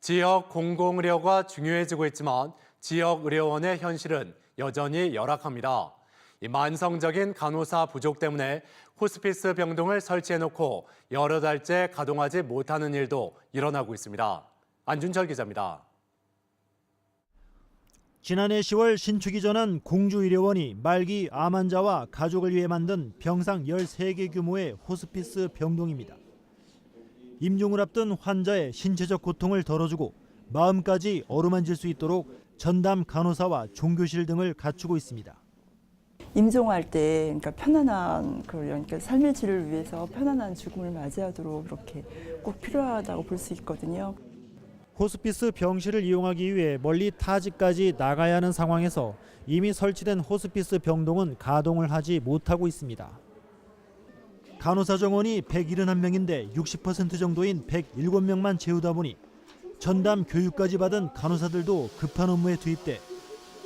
지역 공공의료가 중요해지고 있지만 지역 의료원의 현실은 여전히 열악합니다. 이 만성적인 간호사 부족 때문에 호스피스 병동을 설치해놓고 여러 달째 가동하지 못하는 일도 일어나고 있습니다. 안준철 기자입니다. 지난해 10월 신축이 전한 공주의료원이 말기 암 환자와 가족을 위해 만든 병상 13개 규모의 호스피스 병동입니다. 임종을 앞둔 환자의 신체적 고통을 덜어주고 마음까지 어루만질 수 있도록 전담 간호사와 종교실 등을 갖추고 있습니다. 임종할 때 그러니까 편안한 그 그러니까 삶의 질을 위해서 편안한 죽음을 맞이하도록 그렇게 꼭 필요하다고 볼 수 있거든요. 호스피스 병실을 이용하기 위해 멀리 타지까지 나가야 하는 상황에서 이미 설치된 호스피스 병동은 가동을 하지 못하고 있습니다. 간호사 정원이 171명인데 60% 정도인 107명만 채우다 보니 전담 교육까지 받은 간호사들도 급한 업무에 투입돼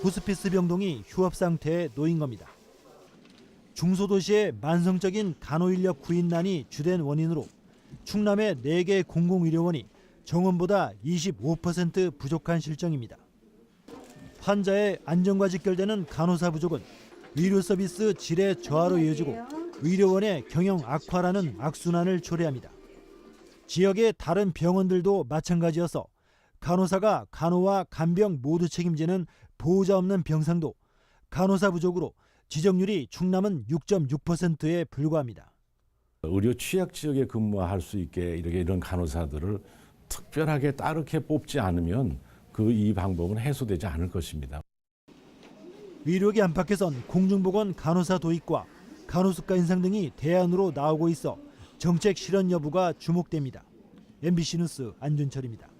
호스피스 병동이 휴업 상태에 놓인 겁니다. 중소도시의 만성적인 간호 인력 구인난이 주된 원인으로 충남의 4개 공공의료원이 정원보다 25% 부족한 실정입니다. 환자의 안전과 직결되는 간호사 부족은 의료 서비스 질의 저하로 이어지고 의료원의 경영 악화라는 악순환을 초래합니다. 지역의 다른 병원들도 마찬가지여서 간호사가 간호와 간병 모두 책임지는 보호자 없는 병상도 간호사 부족으로 지정률이 충남은 6.6%에 불과합니다. 의료 취약 지역에 근무할 수 있게 이렇게 이런 간호사들을 특별하게 따르게 뽑지 않으면 그 이 방법은 해소되지 않을 것입니다. 의료계 안팎에선 공중보건 간호사 도입과 간호수가 인상 등이 대안으로 나오고 있어 정책 실현 여부가 주목됩니다. MBC 뉴스 안준철입니다.